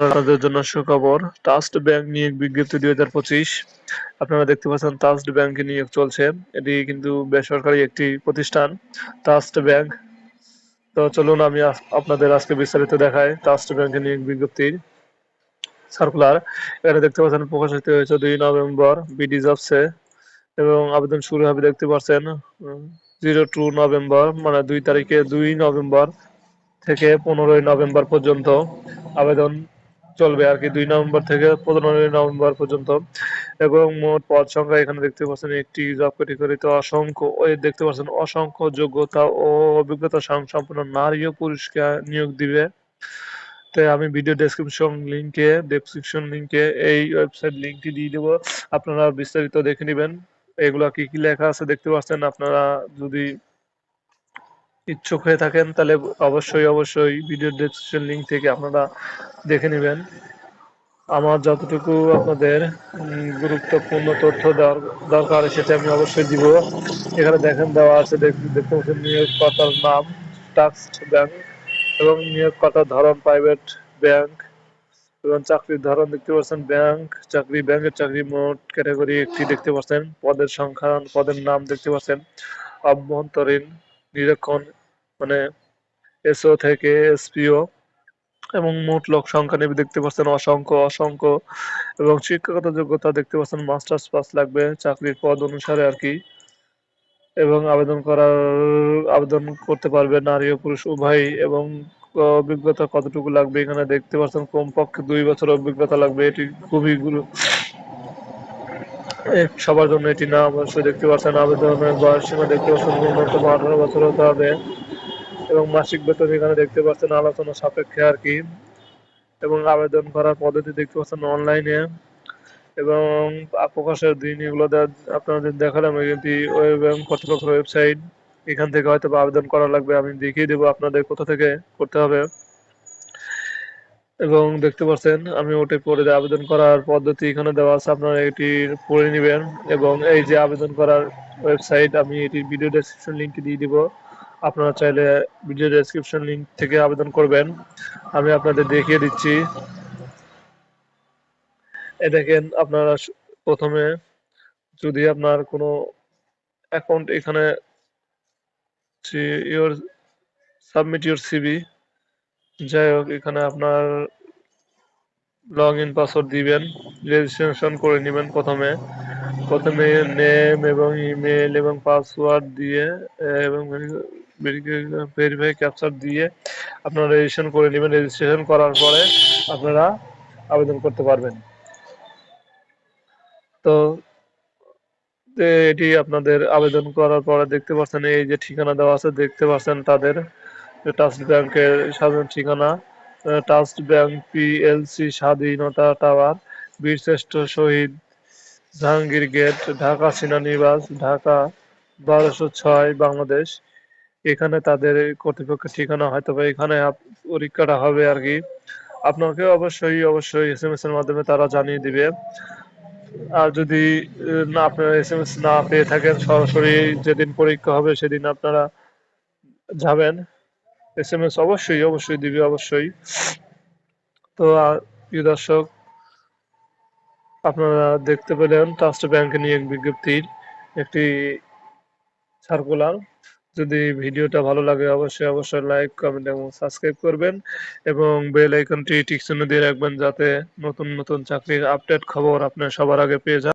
আপনাদের জন্য সুখবর ট্রাস্ট ব্যাংক নিয়োগ বিজ্ঞপ্তি দুই হাজার পঁচিশ। আপনারা দেখতে পাচ্ছেন ট্রাস্ট ব্যাংকে নিয়োগ চলছে। এটি কিন্তু বেসরকারি একটি প্রতিষ্ঠান ট্রাস্ট ব্যাংক তো চলুন আমি আপনাদের আজকে বিস্তারিত দেখাই ট্রাস্ট ব্যাংকে নিয়োগ বিজ্ঞপ্তির সার্কুলার এখানে দেখতে পাচ্ছেন প্রকাশিত হয়েছে দুই নভেম্বর বিডি জবসে এবং আবেদন শুরু হবে, দেখতে পাচ্ছেন জিরো টু নভেম্বর মানে দুই তারিখে দুই নভেম্বর থেকে পনেরোই নভেম্বর পর্যন্ত আবেদন চলবে আর কি দুই নভেম্বর থেকে পনেরোই নভেম্বর পর্যন্ত। এবং মোট পদ সংখ্যা এখানে দেখতে পাচ্ছেন একটি জব ক্যাটাগরিতে অসংখ্য দেখতে পাচ্ছেন অসংখ্য যোগ্যতা ও অভিজ্ঞতা সম- সম্পন্ন নারী ও পুরুষকে নিয়োগ দিবে। তাই আমি ভিডিও ডেসক্রিপশন লিংকে ডেসক্রিপশন লিংকে এই ওয়েবসাইট লিংকটি দিয়ে দেবো। আপনারা বিস্তারিত দেখে নেবেন। এগুলা কি কি লেখা আছে দেখতে পাচ্ছেন? আপনারা যদি ইচ্ছুক হয়ে থাকেন তাহলে অবশ্যই অবশ্যই ভিডিও ডেসক্রিপশন লিংক থেকে আপনারা দেখে নেবেন। আমার যতটুকু আপনাদের গুরুত্বপূর্ণ তথ্য দরকার, সেটা আমি অবশ্যই দিব। এখানে দেখেন দেওয়া আছে দেখ- দেখতে নিয়োগকর্তার নাম ট্রাস্ট ব্যাংক এবং নিয়োগকর্তার ধরন, প্রাইভেট ব্যাংক এবং চাকরির ধরন দেখতে পাচ্ছেন। ব্যাংক, চাকরি, ব্যাংকের চাকরি মোট ক্যাটাগরি একটি দেখতে পাচ্ছেন। পদের সংখ্যা পদের নাম দেখতে পাচ্ছেন। অভ্যন্তরীণ নিরীক্ষণ মানে এসও থেকে এসপিও এবং মোট লোক সংখ্যা নেবে দেখতে পাচ্ছেন অসংখ্য অসংখ্য এবং শিক্ষাগত যোগ্যতা দেখতে পাচ্ছেন মাস্টার্স পাস লাগবে চাকরির পদ অনুসারে আর কি। এবং আবেদন করার, আবেদন করতে পারবে নারী ও পুরুষ উভয়ই এবং অভিজ্ঞতা কতটুকু লাগবে এখানে দেখতে পাচ্ছেন কমপক্ষে দুই বছর অভিজ্ঞতা লাগবে। এটি খুবই গুরু সবার জন্য এটি না অবশ্যই দেখতে পাচ্ছেন। আবেদনের বয়স সীমা দেখতে পাচ্ছেন ন্যূনতম আঠারো বছর হতে হবে। এবং মাসিক বেতন এখানে দেখতে পাচ্ছেন আলোচনা সাপেক্ষে আর কি। এবং আবেদন করার পদ্ধতি দেখতে পাচ্ছেন অনলাইনে। এবং প্রকাশের দিন এগুলো আপনাদের দেখালাম এটি এবং কর্তৃপক্ষের ওয়েবসাইট এখান থেকে হয়তো আবেদন করা লাগবে, আমি দেখিয়ে দেবো আপনাদের কোথা থেকে করতে হবে। এবং দেখতে পাচ্ছেন, আমি ওটি দিয়ে আবেদন করার পদ্ধতি এখানে দেওয়া আছে, আপনারা এটি পড়ে নেবেন। এবং এই যে আবেদন করার ওয়েবসাইট আমি এটি ভিডিও ডেসক্রিপশন লিঙ্কটি দিয়ে দিব। আপনারা চাইলে ভিডিও ডেসক্রিপশন লিঙ্ক থেকে আবেদন করবেন। আমি আপনাদের দেখিয়ে দিচ্ছি। এ দেখেন আপনারা প্রথমে যদি আপনার কোনো অ্যাকাউন্ট এখানে ইওর সাবমিট ইউর সিবি যাই হোক, এখানে আপনার লগ ইন পাসওয়ার্ড দিবেন রেজিস্ট্রেশন করে নেবেন প্রথমে। প্রথমে নেম এবং ইমেল এবং পাসওয়ার্ড দিয়ে এবং ভেরিফাই ক্যাপচার দিয়ে আপনারা রেজিস্ট্রেশন করে নেবেন। রেজিস্ট্রেশন করার পরে আপনারা আবেদন করতে পারবেন। তো এটি আপনাদের আবেদন করার পরে দেখতে পাচ্ছেন, এই যে ঠিকানা দেওয়া আছে, দেখতে পাচ্ছেন তাদের ট্রাস্ট ব্যাংকের সাধারণ ঠিকানা ট্রাস্ট ব্যাংক পিএলসি স্বাধীনতা টাওয়ার, বীরশ্রেষ্ঠ শহীদ, জাহাঙ্গীর গেট, ঢাকা সেনানিবাস, ঢাকা, বারোশো ছয়, বাংলাদেশ। এখানে তাদের কর্তৃপক্ষের ঠিকানা হয়তো বা এখানে পরীক্ষাটা হবে আর কি। আপনাকে অবশ্যই অবশ্যই এস এম এস এর মাধ্যমে তারা জানিয়ে দিবে। আর যদি না, আপনারা এস এম এস না পেয়ে থাকেন, সরাসরি যেদিন পরীক্ষা হবে সেদিন আপনারা যাবেন। এস এম এস অবশ্যই অবশ্যই দিবে, অবশ্যই। তো প্রিয় দর্শক, আপনারা দেখতে পেলেন ট্রাস্ট ব্যাংকে নিয়ে বিজ্ঞপ্তির একটি সার্কুলার যদি ভিডিওটা ভালো লাগে অবশ্যই অবশ্যই লাইক কমেন্ট এবং সাবস্ক্রাইব করবেন এবং বেল আইকনটি টিক চিহ্ন দিয়ে রাখবেন যাতে নতুন নতুন চাকরির আপডেট খবর আপনার সবার আগে পেয়ে যান।